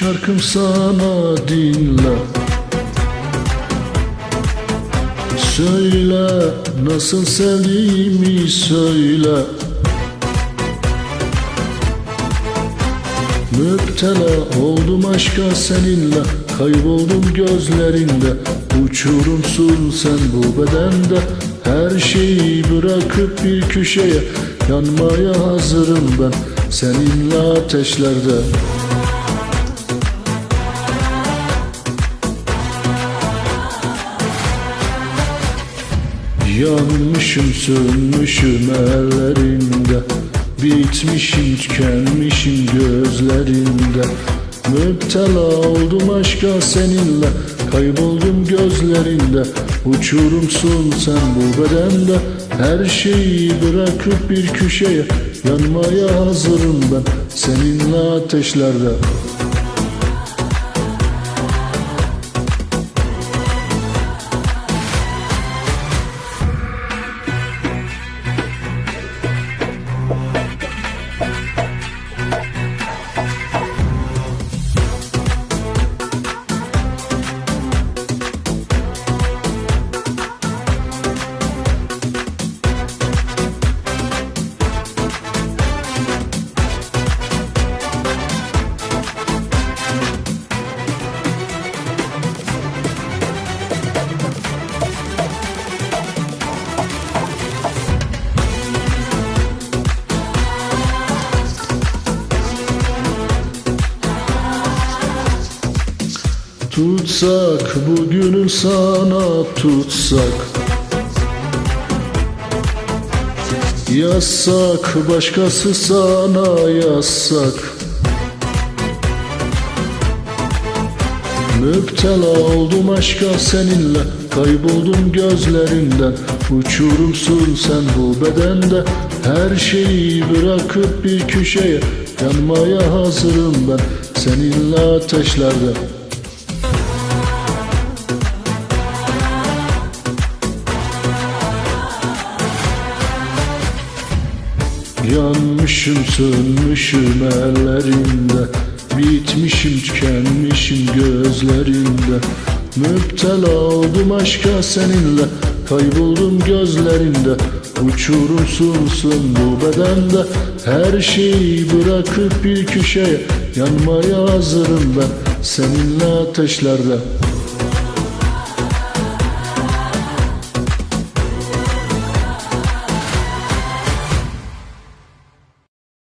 şarkım sana dinle. Söyle nasıl sevdiğimi söyle. Müptela oldum aşka seninle Kayboldum gözlerinde. Uçurumsun sen bu bedende Her şeyi bırakıp bir köşeye Yanmaya hazırım ben Seninle ateşlerde. Yanmışım sönmüşüm ellerinde. Bitmişim tükenmişim gözlerinde. Müptela oldum aşka seninle. Kayboldum gözlerinde. Uçurumsun sen bu bedende Her şeyi bırakıp bir köşeye Yanmaya hazırım ben. Seninle ateşlerde Tutsak bugünü sana tutsak. Yazsak başkası sana yazsak. Müptela oldum aşka seninle Kayboldum gözlerinden. Uçurumsun sen bu bedende Her şeyi bırakıp bir köşeye. Yanmaya hazırım ben Seninle ateşlerde Yanmışım sönmüşüm ellerinde. Bitmişim tükenmişim gözlerinde. Müptela oldum aşka seninle. Kayboldum gözlerinde. Uçurumsunsun bu bedende. Her şeyi bırakıp bir köşeye Yanmaya hazırım ben. Seninle ateşlerde